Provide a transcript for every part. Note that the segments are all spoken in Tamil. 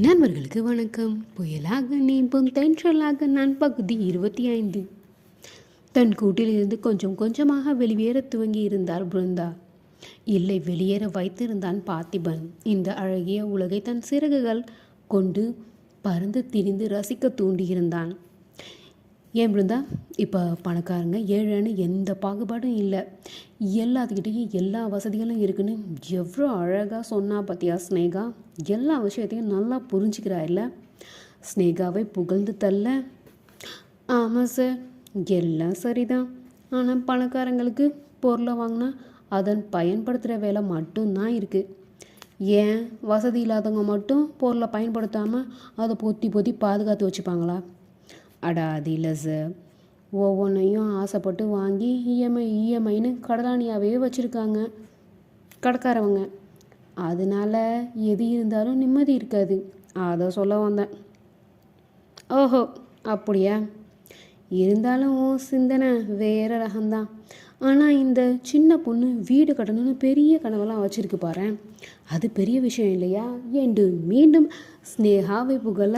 நண்பர்களுக்கு வணக்கம். புயலாக நீம்பும் தென்றலாக நான் பகுதி இருபத்தி ஐந்து தன் கூட்டிலிருந்து கொஞ்சம் கொஞ்சமாக வெளியேற துவங்கி இருந்தார் பிருந்தா. இல்லை வெளியேற வைத்திருந்தான் பார்த்திபன் இந்த அழகிய உலகை தன் சிறகுகள் கொண்டு பறந்து திரிந்து ரசிக்க தூண்டியிருந்தான். ஏன் பிருந்தா? இப்போ பணக்காரங்க ஏழைன்னு எந்த பாகுபாடும் இல்லை. எல்லாத்துக்கிட்டேயும் எல்லா வசதிகளும் இருக்குன்னு எவ்வளோ அழகாக சொன்னா பார்த்தியா ஸ்னேகா எல்லா விஷயத்தையும் நல்லா புரிஞ்சுக்கிறா இல்லை? ஸ்னேகாவை புகழ்ந்து தள்ள. ஆமாம் சார் எல்லாம் சரிதான். ஆனால் பணக்காரங்களுக்கு பொருளை வாங்கினா அதன் பயன்படுத்துகிற வேலை மட்டும்தான் இருக்குது ஏன்? வசதி இல்லாதவங்க மட்டும் பொருளை பயன்படுத்தாமல் அதை பொத்தி பொத்தி பாதுகாத்து வச்சுப்பாங்களா? அடாதி அது ஒவ்வொன்றையும் ஆசைப்பட்டு வாங்கி இஎம்ஐ இஎம்ஐன்னு கடலாணியாகவே வச்சுருக்காங்க. கடைக்காரவங்க அதனால எது இருந்தாலும் நிம்மதி இருக்காது. அதை சொல்ல வந்தேன். ஓஹோ அப்படியா? இருந்தாலும் சிந்தனை வேற ரகம்தான். ஆனால் இந்த சின்ன பொண்ணு வீடு கட்டணும்னு பெரிய கனவெல்லாம் வச்சுருக்கு பாரு அது பெரிய விஷயம் இல்லையா? என்று மீண்டும் ஸ்னேகாவை புகழ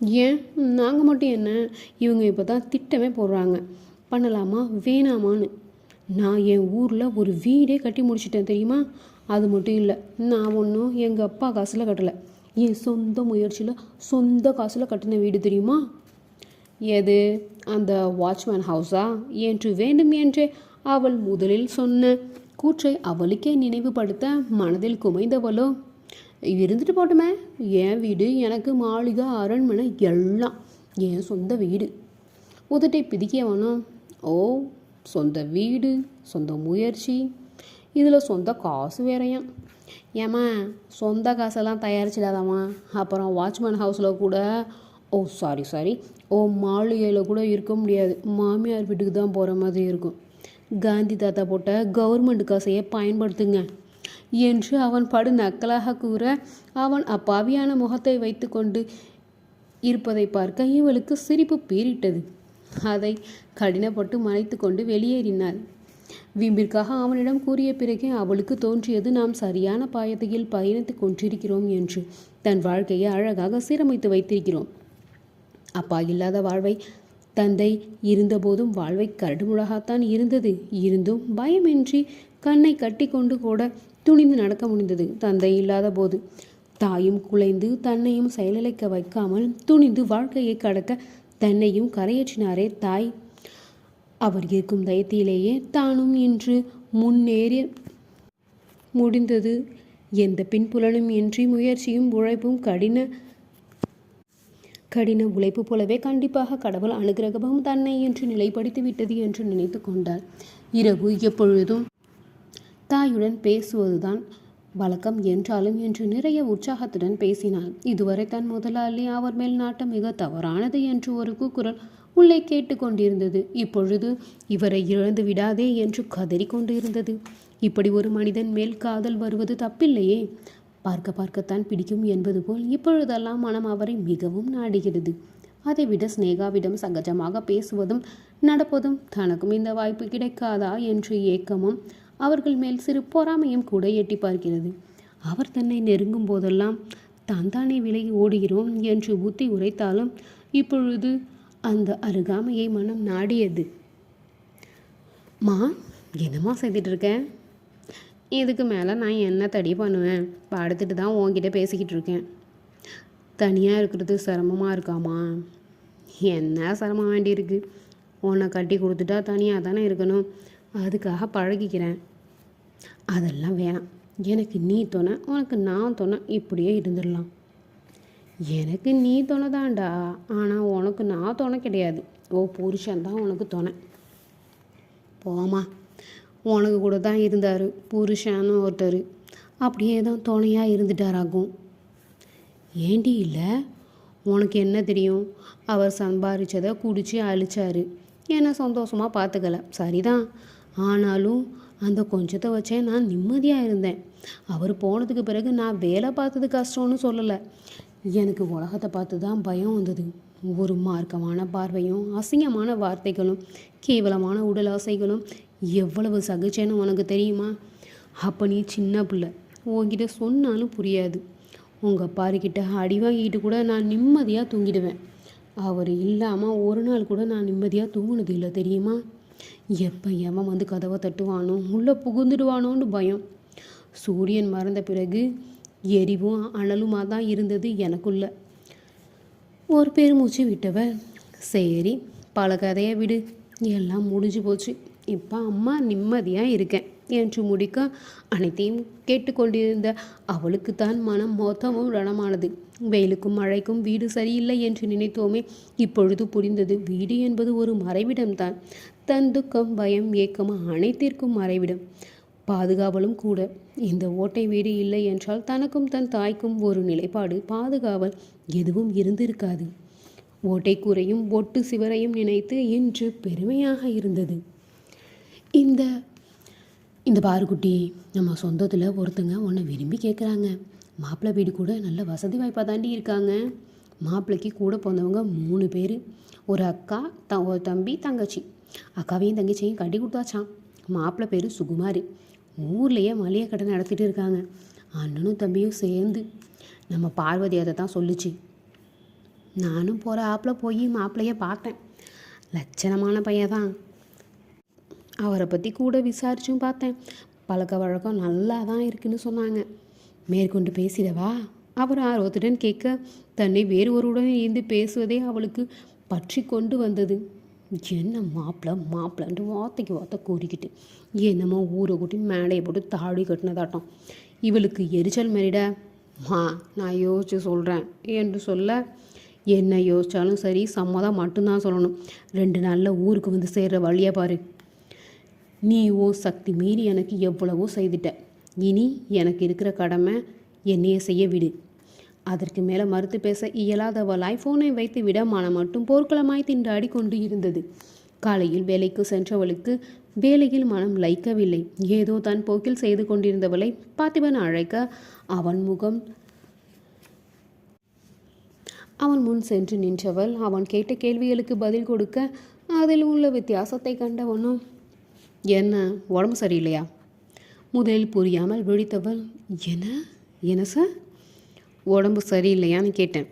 ஏன்? நாங்கள் மட்டும் என்ன? இவங்க இப்போ தான் திட்டமே போடுறாங்க. பண்ணலாமா? வேணாமான்னு. நான் என் ஊரில் ஒரு வீடே கட்டி முடிச்சிட்டேன் தெரியுமா? அது மட்டும் இல்லை நான் ஒன்றும் எங்கள் அப்பா காசில் கட்டலை. என் சொந்த முயற்சியில் சொந்த காசில் கட்டின வீடு தெரியுமா? எது? அந்த வாட்ச்மேன் ஹவுஸா? என்று வேண்டும் என்றே அவள் முதலில் சொன்ன. கூற்றை அவளுக்கே நினைவுபடுத்த மனதில் குமைந்தவளோ? இருந்துட்டு போட்டுமே. என் வீடு எனக்கு மாளிகை அரண்மனை எல்லாம் என் சொந்த வீடு. உதட்டை பிதிக்கவனோ ஓ சொந்த வீடு சொந்த முயற்சி. இதில் சொந்த காசு வேறையாம். ஏம்மா சொந்த காசெல்லாம் தயாரிச்சிடாதாம்மா. அப்புறம் வாட்ச்மேன் ஹவுஸில் கூட ஓ சாரி சாரி. ஓ மாளிகையில் கூட இருக்க முடியாது. மாமியார் வீட்டுக்கு தான் போகிற மாதிரி இருக்கும். காந்தி தாத்தா போட்ட கவர்மெண்ட் காசையே பயன்படுத்துங்க. என்று அவன் படு நக்கலாக கூற அவன் அப்பாவியான முகத்தை வைத்துக்கொண்டு இருப்பதை பார்க்க இவளுக்கு சிரிப்பு பீறிட்டது. அதை கடினப்பட்டு மறைத்து கொண்டு வெளியேறினாள். விம்பிற்காக அவனிடம் கூறிய பிறகே அவளுக்கு தோன்றியது நாம் சரியான பாயத்தையில் பயணித்து கொண்டிருக்கிறோம் என்று தன் வாழ்க்கையை அழகாக சீரமைத்து வைத்திருக்கிறோம். அப்பா இல்லாத வாழ்வை தந்தை இருந்தபோதும் வாழ்வை கரடுமுழகாத்தான் இருந்தது. இருந்தும் பயமின்றி கண்ணை கட்டி கொண்டு கூட துணிந்து நடக்க முடிந்தது. தந்தை இல்லாத போது தாயும் குலைந்து தன்னையும் செயலிழக்க வைக்காமல் துணிந்து வாழ்க்கையை கடக்க தன்னையும் கரையேற்றினாரே தாய். அவர் இருக்கும் தயத்திலேயே தானும் இன்று முன்னேறி முடிந்தது. எந்த பின்புலனும் இன்றி முயற்சியும் உழைப்பும் கடின கடின உழைப்பு போலவே கண்டிப்பாக கடவுள் அனுகிரகமும் தன்னை என்று நிலைப்படுத்தி விட்டது என்று நினைத்து கொண்டார். இரவு எப்பொழுதும் தாயுடன் பேசுவதுதான் வழக்கம் என்றாலும் என்று நிறைய உற்சாகத்துடன் பேசினார் இதுவரை தன் முதலாளி அவர் மேல் நாட்டம் மிக தவறானது என்று ஒரு கூக்குரல் உள்ளே கேட்டுக்கொண்டிருந்தது இப்பொழுது இவரை இழந்து விடாதே என்று கதறி கொண்டிருந்தது. இப்படி ஒரு மனிதன் மேல் காதல் வருவது தப்பில்லையே. பார்க்க பார்க்கத்தான் பிடிக்கும் என்பது போல் இப்பொழுதெல்லாம் மனம் அவரை மிகவும் நாடுகிறது. அதைவிட சினேகாவிடம் சகஜமாக பேசுவதும் நடப்பதும் தனக்கும் இந்த வாய்ப்பு கிடைக்காதா என்று ஏக்கமும் அவர்கள் மேல் சிறு பொறாமையும் கூட எட்டி பார்க்கிறது. அவர் தன்னை நெருங்கும் போதெல்லாம் தான் தானே விலகி ஓடுகிறோம் என்று புத்தி உரைத்தாலும் இப்பொழுது அந்த அருகாமையை மனம் நாடியது. மா என்னம்மா செய்துட்டு இருக்கேன் இதுக்கு மேலே நான் என்ன தடி பண்ணுவேன்? படுத்துட்டு தான் உங்ககிட்ட பேசிக்கிட்டு இருக்கேன். தனியாக இருக்கிறது சிரமமாக இருக்காமா? என்ன சிரமம் வேண்டியிருக்கு? உன்னை கட்டி கொடுத்துட்டா தனியாக தானே இருக்கணும்? அதுக்காக பழகிக்கிறேன். அதெல்லாம் வேணாம். எனக்கு நீ துணை உனக்கு நான் துணை இப்படியே இருந்துடலாம். எனக்கு நீ துணை தான்டா. ஆனால் உனக்கு நான் துணை கிடையாது. ஓ புருஷன் தான் உனக்கு துணை. போமா உனக்கு கூட தான் இருந்தார் புருஷன்னு ஒருத்தர். அப்படியே தான் துணையாக இருந்துட்டாராகும் ஏண்டி இல்லை? உனக்கு என்ன தெரியும்? அவர் சம்பாரிச்சதை குடித்து அழிச்சாரு. என்னை சந்தோஷமாக பார்த்துக்கல சரிதான். ஆனாலும் அந்த கொஞ்சத்தை வச்சே நான் நிம்மதியாக இருந்தேன். அவர் போனதுக்கு பிறகு நான் வேலை பார்த்தது கஷ்டம்னு சொல்லலை. எனக்கு உலகத்தை பார்த்து தான் பயம் வந்தது. ஒரு மார்க்கமான பார்வையும் அசிங்கமான வார்த்தைகளும் கேவலமான உடல் ஆசைகளும் எவ்வளவு சகிச்சேன்னு உனக்கு தெரியுமா? அப்போ நீ சின்ன பிள்ளை. உன்கிட்ட சொன்னாலும் புரியாது. உங்கள் பாருக்கிட்ட அடி வாங்கிட்டு கூட நான் நிம்மதியாக தூங்கிடுவேன். அவர் இல்லாமல் ஒரு நாள் கூட நான் நிம்மதியாக தூங்கினது இல்லை தெரியுமா? எப்போ எவன் வந்து கதவை தட்டுவானோ உள்ளே புகுந்துடுவானோன்னு பயம். சூரியன் மறந்த பிறகு எரிவும் அனலுமாக தான் இருந்தது எனக்குள்ள. ஒரு பெருமூச்சு விட்டவ சரி பல கதையை விடு. எல்லாம் முடிஞ்சு போச்சு. இப்போ அம்மா நிம்மதியாக இருக்கேன் என்று முடிக்க அனைத்தையும் கேட்டுக்கொண்டிருந்த அவளுக்கு தான் மனம் மொத்தமும் ரணமானது. வெயிலுக்கும் மழைக்கும் வீடு சரியில்லை என்று நினைத்தோமே இப்பொழுது புரிந்தது வீடு என்பது ஒரு மறைவிடம்தான். தன் துக்கம் பயம் ஏக்கம் அனைத்திற்கும் மறைவிடம். பாதுகாவலும் கூட. இந்த ஓட்டை வீடு இல்லை என்றால் தனக்கும் தன் தாய்க்கும் ஒரு நிலைப்பாடு. பாதுகாவல் எதுவும் இருந்திருக்காது. ஓட்டைக்கூரையும் ஒட்டு சிவரையும் நினைத்து இன்று பெருமையாக இருந்தது. இந்த இந்த பாருக்குட்டி நம்ம சொந்தத்தில் ஒருத்தங்க உன்னை விரும்பி கேட்குறாங்க மாப்பிள்ளை வீடு கூட நல்ல வசதி வாய்ப்பாக தாண்டி இருக்காங்க. மாப்பிள்ளைக்கு கூட பிறந்தவங்க மூணு பேர். ஒரு அக்கா த ஒரு தம்பி தங்கச்சி. அக்காவையும் தங்கச்சியும் கட்டி கொடுத்தாச்சான் மாப்பிள்ளை பேர் சுகுமார். ஊர்லேயே மளிகை கடை நடத்திட்டு இருக்காங்க. அண்ணனும் தம்பியும் சேர்ந்து. நம்ம பார்வதி அதை தான் சொல்லுச்சு. நானும் போகிற ஆப்பில் போய் மாப்பிள்ளைய பார்த்தேன். லட்சணமான பையன் தான். அவரை பற்றி கூட விசாரிச்சும் பார்த்தேன். பழக்க வழக்கம் நல்லா தான் இருக்குன்னு சொன்னாங்க. மேற்கொண்டு பேசிடவா? அவர் ஆர்வத்துடன் கேட்க தன்னை வேறு ஒருவருடன் இருந்து பேசுவதே அவளுக்கு பற்றி கொண்டு வந்தது. என்ன மாப்பிள்ள மாப்பிள்ளன்ட்டு வார்த்தைக்கு வார்த்தை கூறிக்கிட்டு என்னமோ ஊரை கூட்டி மேடையை போட்டு தாடி கட்டினதாட்டம். இவளுக்கு எரிச்சல் மாரிட மா நான் யோசிச்சு சொல்கிறேன் என்று சொல்ல என்ன யோசித்தாலும் சரி சம்மதம் மட்டும்தான் சொல்லணும். ரெண்டு நாளில் ஊருக்கு வந்து சேர்ற வழியை பாரு. நீ ஓ சக்தி மீறி எனக்கு எவ்வளவோ செய்துட்ட. இனி எனக்கு இருக்கிற கடமை என்னையே செய்ய விடு. அதற்கு மேலே மறுத்து பேச இயலாதவளாய் ஃபோனை வைத்து விட மனம் மட்டும் போர்க்களமாய் திண்டாடி கொண்டு இருந்தது. காலையில் வேலைக்கு சென்றவளுக்கு வேலையில் மனம் லைக்கவில்லை. ஏதோ தன் போக்கில் செய்து கொண்டிருந்தவளை பார்த்திபன் அழைக்க அவன் முகம் அவன் முன் சென்று நின்றவள் அவன் கேட்ட கேள்விகளுக்கு பதில் கொடுக்க அதில் உள்ள வித்தியாசத்தை கண்டவனும் என்ன உடம்பு சரியில்லையா? முதலில் புரியாமல் விழித்தவள் என்ன? என்ன சார்? உடம்பு சரியில்லையான்னு கேட்டேன்.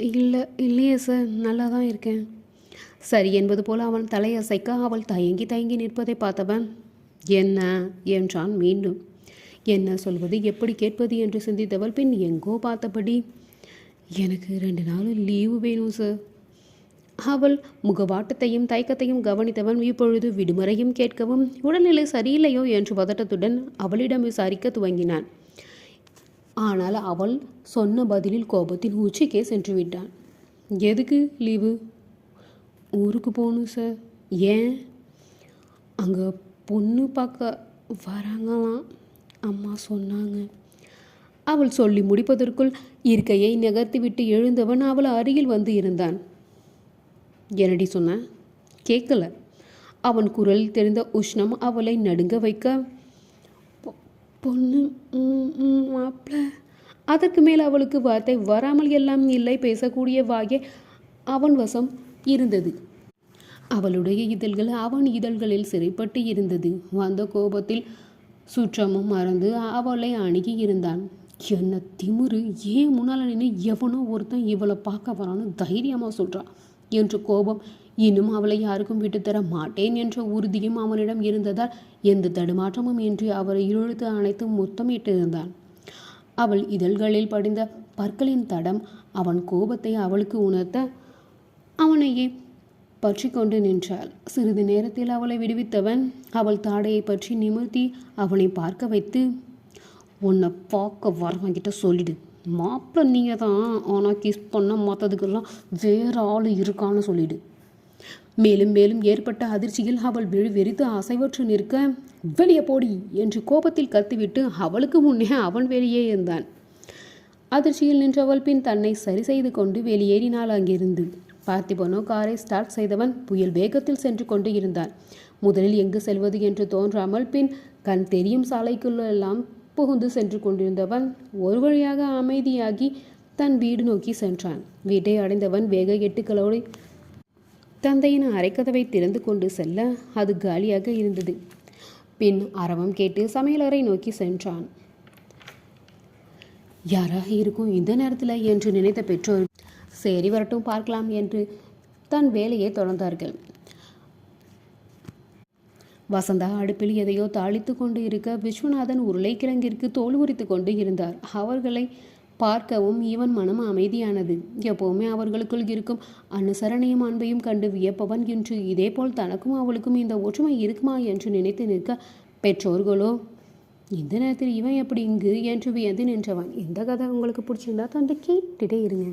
இல்லை இல்லையே சார் நல்லா தான் இருக்கேன். சரி என்பது போல அவன் தலையசைக்க அவள் தயங்கி தயங்கி நிற்பதை பார்த்தவன் என்ன என்றான் மீண்டும். என்ன சொல்வது எப்படி கேட்பது என்று சிந்தித்தவள் பின் எங்கோ பார்த்தபடி எனக்கு ரெண்டு நாள் லீவு வேணும் சார். அவள் முகவாட்டத்தையும் தயக்கத்தையும் கவனித்தவன் இப்பொழுது விடுமுறையும் கேட்கவும் உடல்நிலை சரியில்லையோ? என்று பதட்டத்துடன் அவளிடம் விசாரிக்க துவங்கினான். ஆனால் அவள் சொன்ன பதிலில் கோபத்தின் உச்சிக்கே சென்று விட்டான். எதுக்கு லீவு? ஊருக்கு போகணும் சார். ஏன்? அங்கே பொண்ணு பார்க்க வராங்களாம். அம்மா சொன்னாங்க. அவள் சொல்லி முடிப்பதற்குள் இருக்கையை நகர்த்திவிட்டு எழுந்தவன் அவள் அருகில் வந்து இருந்தான். என்னடி சொன்ன? கேட்கல அவன் குரல் தெரிந்த உஷ்ணம் அவளை நடுங்க வைக்க பொ- பொண்ணு மாப்பிள்ள அதற்கு மேல் அவளுக்கு வார்த்தை வராமல் எல்லாம் இல்லை. பேசக்கூடிய வாயே அவன் வசம் இருந்தது. அவளுடைய இதழ்கள் அவன் இதழ்களில் சிறைப்பட்டு இருந்தது. வந்த கோபத்தில் சுற்றமும் மறந்து அவளை அணுகி இருந்தான். என்ன திமிரு ஏன் முன்னால் நின்று எவனோ ஒருத்தன் இவளை பார்க்க வரான்னு தைரியமாக சொல்கிறான் என்ற கோபம். இன்னும் அவளை யாருக்கும் விட்டுத்தர மாட்டேன் என்ற உறுதியும் அவனிடம் இருந்ததால் எந்த தடுமாற்றமும் இன்றி அவரை இழுத்து அணைத்து முத்தமிட்டிருந்தான் அவள் இதழ்களில் படிந்த பற்களின் தடம் அவன் கோபத்தை அவளுக்கு உணர்த்த அவனையே பற்றி கொண்டு நின்றாள். சிறிது நேரத்தில் அவளை விடுவித்தவன் அவள் தாடையை பற்றி நிமிர்த்தி அவனை பார்க்க வைத்து உன்னை பார்க்க வரவங்கிட்ட சொல்லிடு. மாப்பிள்ளை நீங்கள் தான் ஆனால் கிஸ் பண்ண மற்றதுக்கெல்லாம் வேற ஆள் இருக்கான்னு சொல்லிடு. மேலும் மேலும் ஏற்பட்ட அதிர்ச்சியில் அவள் விழு வெறித்து அசைவற்று நிற்க வெளியே போடி என்று கோபத்தில் கத்திவிட்டு அவளுக்கு முன்னே அவன் வெளியே இருந்தான். அதிர்ச்சியில் நின்றவள் பின் தன்னை சரி செய்து கொண்டு வெளியேறினாள் அங்கிருந்து. பார்த்திபனோ காரை ஸ்டார்ட் செய்தவன் புயல் வேகத்தில் சென்று கொண்டு இருந்தான். முதலில் எங்கு செல்வது என்று தோன்றாமல் பின் கண் தெரியும் சாலைக்குள்ளெல்லாம் புகுந்து சென்று கொண்டிருந்தவன் ஒரு வழியாக அமைதியாகி தன் வீடு நோக்கி சென்றான். வீட்டை அடைந்தவன் வேக எட்டுக்களோடு தந்தையின் அரைக்கதவை திறந்து கொண்டு செல்ல அது காலியாக இருந்தது. பின் அரவம் கேட்டு சமையலறை நோக்கி சென்றான். யாராக இருக்கும் இந்த நேரத்தில்? என்று நினைத்த பெற்றோர். சரி வரட்டும் பார்க்கலாம் என்று தன் வேலையை தொடர்ந்தார்கள். வசந்தா அடுப்பில் எதையோ தாளித்து கொண்டு இருக்க விஸ்வநாதன் உருளைக்கிழங்கிற்கு தோல் உரித்து கொண்டு இருந்தார். அவர்களை பார்க்கவும் இவன் மனம் அமைதியானது. எப்பவுமே அவர்களுக்குள் இருக்கும் அனுசரணையும் அன்பையும் கண்டு வியப்பவன் என்று இதேபோல் தனக்கும் அவளுக்கும் இந்த ஒற்றுமை இருக்குமா என்று நினைத்து நிற்க பெற்றோர்களோ இந்த நேரத்தில் இவன் எப்படி இங்கு? என்று வியந்து நின்றவன். இந்த கதை உங்களுக்கு பிடிச்சிருந்தா தந்து கேட்டுட்டே இருங்க.